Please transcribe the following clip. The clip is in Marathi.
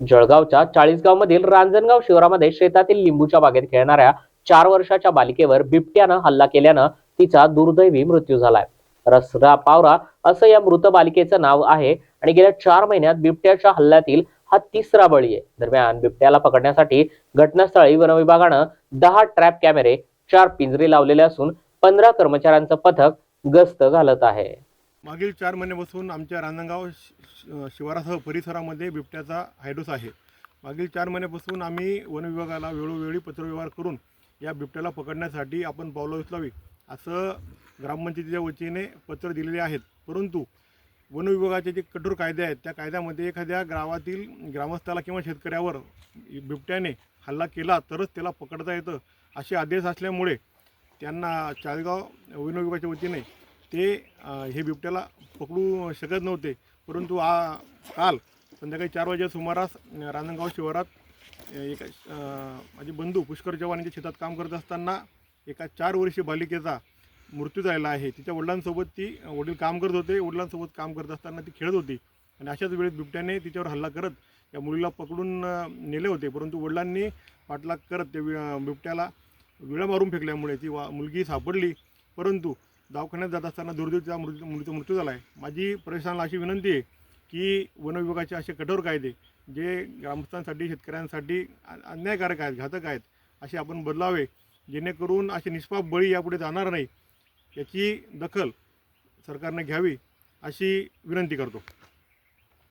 जळगावच्या चाळीसगावमधील रांजणगाव शिवरामध्ये शेतातील लिंबूच्या बागेत खेळणाऱ्या चार वर्षाच्या बालिकेवर बिबट्यानं हल्ला केल्यानं तिचा दुर्दैवी मृत्यू झालाय. रसरा पावरा असं या मृत बालिकेचं नाव आहे आणि गेल्या चार महिन्यात बिबट्याच्या हल्ल्यातील हा तिसरा बळी आहे. दरम्यान बिबट्याला पकडण्यासाठी घटनास्थळी वनविभागानं दहा ट्रॅप कॅमेरे चार पिंजरे लावलेले असून पंधरा कर्मचाऱ्यांचं पथक गस्त घालत आहे. मागील चार महिन्यापासून आमच्या रांजणगाव शि- शिवारासह परिसरामध्ये बिबट्याचा हायडोस आहे. मागील चार महिन्यापासून आम्ही वन विभागाला वेळोवेळी पत्रव्यवहार करून या बिबट्याला पकडण्यासाठी आपण पावलं उचलावी असं ग्रामपंचायतीच्या वतीने पत्र दिलेले आहेत. परंतु वन विभागाचे जे कठोर कायदे आहेत त्या कायद्यामध्ये एखाद्या गावातील ग्रामस्थाला किंवा शेतकऱ्यावर बिबट्याने हल्ला केला तरच त्याला पकडता येतं असे आदेश असल्यामुळे त्यांना चाळगाव वन विभागाच्या वतीने ते हे बिबट्याला पकडू शकत नव्हते. परंतु आ काल संध्याकाळी चार वाजेच्या सुमारास रांजणगाव शिवारात एका माझे बंधू पुष्कर चव्हाण यांच्या शेतात काम करत असताना एका चार वर्षीय बालिकेचा मृत्यू झालेला आहे. तिच्या वडिलांसोबत ती वडील काम करत होते. वडिलांसोबत काम करत असताना ती खेळत होती. आणि अशाच वेळेत बिबट्याने तिच्यावर हल्ला करत या मुलीला पकडून नेले होते. परंतु वडिलांनी पाठलाग करत ते बिबट्याला विळा मारून फेकल्यामुळे ती वा मुलगी सापडली. परंतु दवाखान्यात जात असताना दुर्दैवीचा मृत्यू मृत्यू मृत्यू झाला आहे माझी प्रशासनाला अशी विनंती आहे की वनविभागाचे असे कठोर कायदे जे ग्रामस्थांसाठी शेतकऱ्यांसाठी अन्यायकारक आहेत घातक आहेत असे आपण बदलावे जेणेकरून असे निष्पाप बळी यापुढे जाणार नाही याची दखल सरकारने घ्यावी अशी विनंती करतो.